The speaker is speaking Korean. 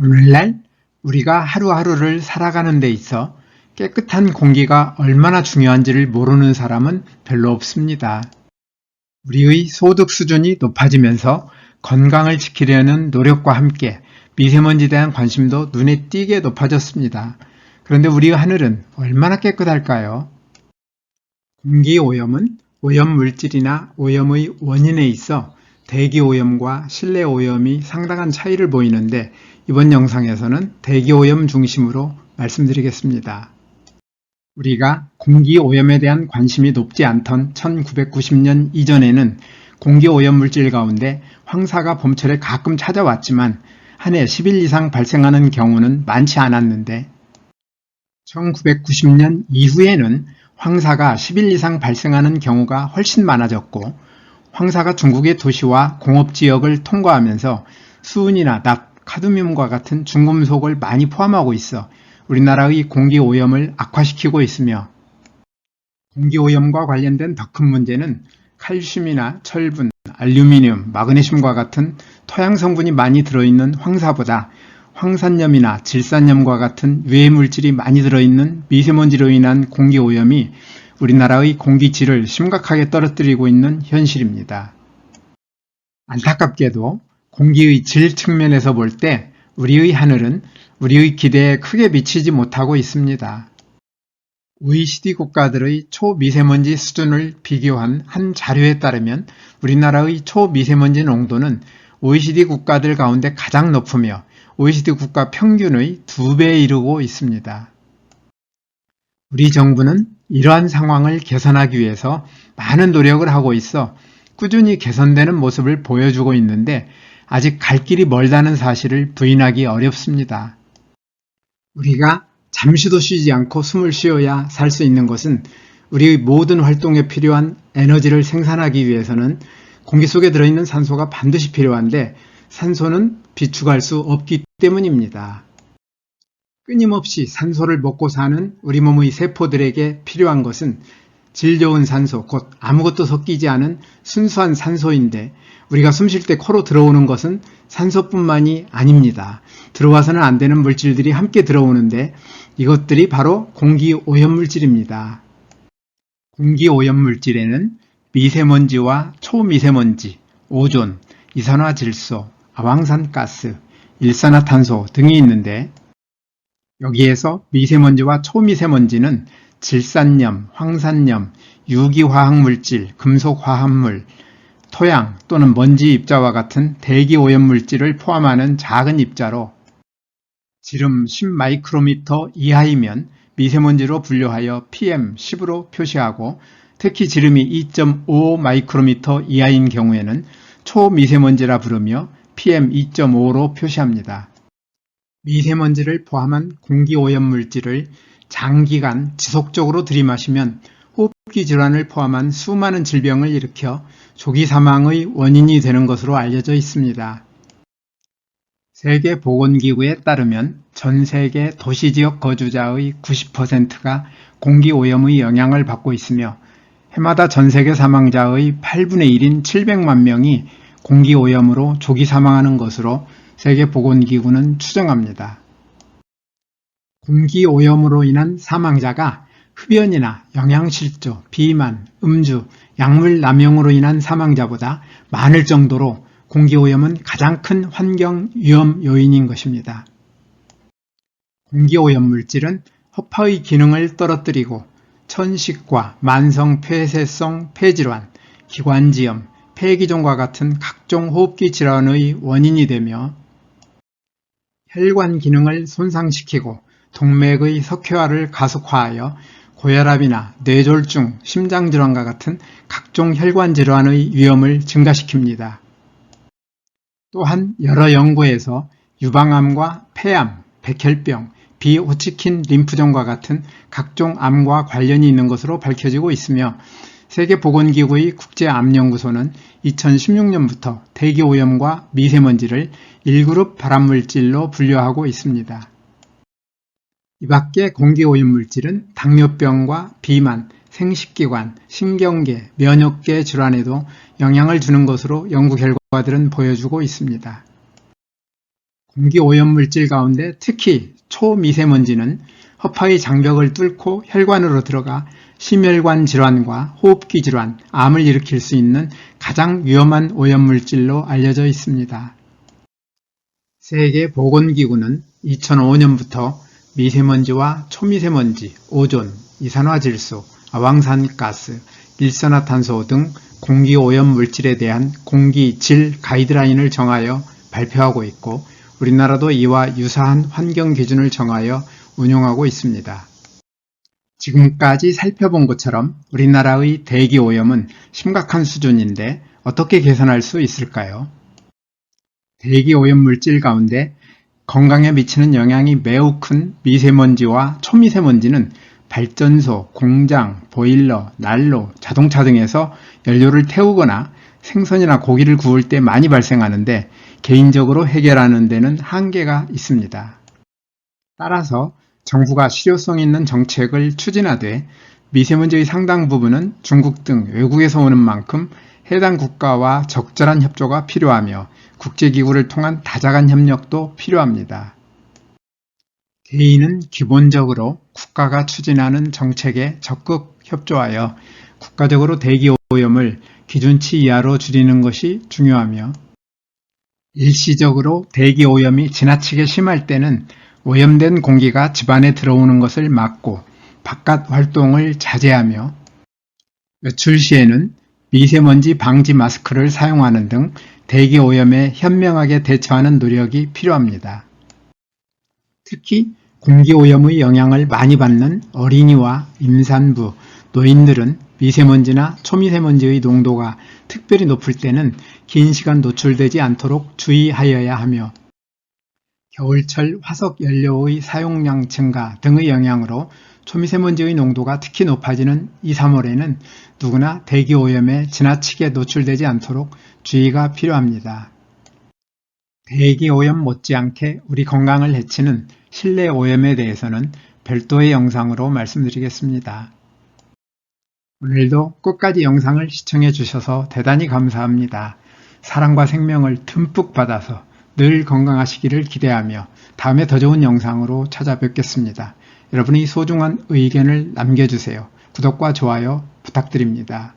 오늘날 우리가 하루하루를 살아가는 데 있어 깨끗한 공기가 얼마나 중요한지를 모르는 사람은 별로 없습니다. 우리의 소득 수준이 높아지면서 건강을 지키려는 노력과 함께 미세먼지에 대한 관심도 눈에 띄게 높아졌습니다. 그런데 우리의 하늘은 얼마나 깨끗할까요? 공기 오염은 오염 물질이나 오염의 원인에 있어 대기 오염과 실내 오염이 상당한 차이를 보이는데 이번 영상에서는 대기 오염 중심으로 말씀드리겠습니다. 우리가 공기 오염에 대한 관심이 높지 않던 1990년 이전에는 공기 오염 물질 가운데 황사가 봄철에 가끔 찾아왔지만 한 해 10일 이상 발생하는 경우는 많지 않았는데 1990년 이후에는 황사가 10일 이상 발생하는 경우가 훨씬 많아졌고 황사가 중국의 도시와 공업 지역을 통과하면서 수은이나 낙, 카드뮴과 같은 중금속을 많이 포함하고 있어 우리나라의 공기 오염을 악화시키고 있으며 공기 오염과 관련된 더 큰 문제는 칼슘이나 철분, 알루미늄, 마그네슘과 같은 토양 성분이 많이 들어있는 황사보다 황산염이나 질산염과 같은 유해 물질이 많이 들어있는 미세먼지로 인한 공기 오염이 우리나라의 공기질을 심각하게 떨어뜨리고 있는 현실입니다. 안타깝게도 공기의 질 측면에서 볼 때 우리의 하늘은 우리의 기대에 크게 미치지 못하고 있습니다. OECD 국가들의 초미세먼지 수준을 비교한 한 자료에 따르면 우리나라의 초미세먼지 농도는 OECD 국가들 가운데 가장 높으며 OECD 국가 평균의 두 배에 이르고 있습니다. 우리 정부는 이러한 상황을 개선하기 위해서 많은 노력을 하고 있어 꾸준히 개선되는 모습을 보여주고 있는데 아직 갈 길이 멀다는 사실을 부인하기 어렵습니다. 우리가 잠시도 쉬지 않고 숨을 쉬어야 살 수 있는 것은 우리의 모든 활동에 필요한 에너지를 생산하기 위해서는 공기 속에 들어있는 산소가 반드시 필요한데 산소는 비축할 수 없기 때문입니다. 끊임없이 산소를 먹고 사는 우리 몸의 세포들에게 필요한 것은 질 좋은 산소, 곧 아무것도 섞이지 않은 순수한 산소인데 우리가 숨 쉴 때 코로 들어오는 것은 산소뿐만이 아닙니다. 들어와서는 안 되는 물질들이 함께 들어오는데 이것들이 바로 공기 오염 물질입니다. 공기 오염 물질에는 미세먼지와 초미세먼지, 오존, 이산화질소, 아황산가스, 일산화탄소 등이 있는데 여기에서 미세먼지와 초미세먼지는 질산염, 황산염, 유기화학물질, 금속화합물, 토양 또는 먼지 입자와 같은 대기 오염 물질을 포함하는 작은 입자로 지름 10마이크로미터 이하이면 미세먼지로 분류하여 PM10으로 표시하고 특히 지름이 2.5 마이크로미터 이하인 경우에는 초미세먼지라 부르며 PM2.5로 표시합니다. 미세먼지를 포함한 공기오염 물질을 장기간 지속적으로 들이마시면 호흡기 질환을 포함한 수많은 질병을 일으켜 조기 사망의 원인이 되는 것으로 알려져 있습니다. 세계보건기구에 따르면 전 세계 도시지역 거주자의 90%가 공기오염의 영향을 받고 있으며 해마다 전 세계 사망자의 8분의 1인 700만 명이 공기오염으로 조기 사망하는 것으로 세계보건기구는 추정합니다. 공기오염으로 인한 사망자가 흡연이나 영양실조, 비만, 음주, 약물 남용으로 인한 사망자보다 많을 정도로 공기오염은 가장 큰 환경 위험 요인인 것입니다. 공기오염 물질은 허파의 기능을 떨어뜨리고 천식과 만성 폐쇄성 폐질환, 기관지염, 폐기종과 같은 각종 호흡기 질환의 원인이 되며 혈관 기능을 손상시키고 동맥의 석회화를 가속화하여 고혈압이나 뇌졸중, 심장질환과 같은 각종 혈관 질환의 위험을 증가시킵니다. 또한 여러 연구에서 유방암과 폐암, 백혈병, 비호치킨 림프종과 같은 각종 암과 관련이 있는 것으로 밝혀지고 있으며 세계보건기구의 국제암연구소는 2016년부터 대기오염과 미세먼지를 1그룹 발암물질로 분류하고 있습니다. 이 밖에 공기오염 물질은 당뇨병과 비만, 생식기관, 신경계, 면역계 질환에도 영향을 주는 것으로 연구 결과들은 보여주고 있습니다. 공기 오염물질 가운데 특히 초미세먼지는 허파의 장벽을 뚫고 혈관으로 들어가 심혈관 질환과 호흡기 질환, 암을 일으킬 수 있는 가장 위험한 오염물질로 알려져 있습니다. 세계보건기구는 2005년부터 미세먼지와 초미세먼지, 오존, 이산화질소, 아황산가스, 일산화탄소 등 공기 오염 물질에 대한 공기 질 가이드라인을 정하여 발표하고 있고 우리나라도 이와 유사한 환경 기준을 정하여 운용하고 있습니다. 지금까지 살펴본 것처럼 우리나라의 대기 오염은 심각한 수준인데 어떻게 개선할 수 있을까요? 대기 오염 물질 가운데 건강에 미치는 영향이 매우 큰 미세먼지와 초미세먼지는 발전소, 공장, 보일러, 난로, 자동차 등에서 연료를 태우거나 생선이나 고기를 구울 때 많이 발생하는데 개인적으로 해결하는 데는 한계가 있습니다. 따라서 정부가 실효성 있는 정책을 추진하되 미세먼지의 상당 부분은 중국 등 외국에서 오는 만큼 해당 국가와 적절한 협조가 필요하며 국제기구를 통한 다자간 협력도 필요합니다. 개인은 기본적으로 국가가 추진하는 정책에 적극 협조하여 국가적으로 대기 오염을 기준치 이하로 줄이는 것이 중요하며 일시적으로 대기 오염이 지나치게 심할 때는 오염된 공기가 집안에 들어오는 것을 막고 바깥 활동을 자제하며 외출 시에는 미세먼지 방지 마스크를 사용하는 등 대기 오염에 현명하게 대처하는 노력이 필요합니다. 특히 공기 오염의 영향을 많이 받는 어린이와 임산부, 노인들은 미세먼지나 초미세먼지의 농도가 특별히 높을 때는 긴 시간 노출되지 않도록 주의하여야 하며 겨울철 화석 연료의 사용량 증가 등의 영향으로 초미세먼지의 농도가 특히 높아지는 2, 3월에는 누구나 대기 오염에 지나치게 노출되지 않도록 주의가 필요합니다. 대기 오염 못지않게 우리 건강을 해치는 실내 오염에 대해서는 별도의 영상으로 말씀드리겠습니다. 오늘도 끝까지 영상을 시청해 주셔서 대단히 감사합니다. 사랑과 생명을 듬뿍 받아서 늘 건강하시기를 기대하며 다음에 더 좋은 영상으로 찾아뵙겠습니다. 여러분이 소중한 의견을 남겨주세요. 구독과 좋아요 부탁드립니다.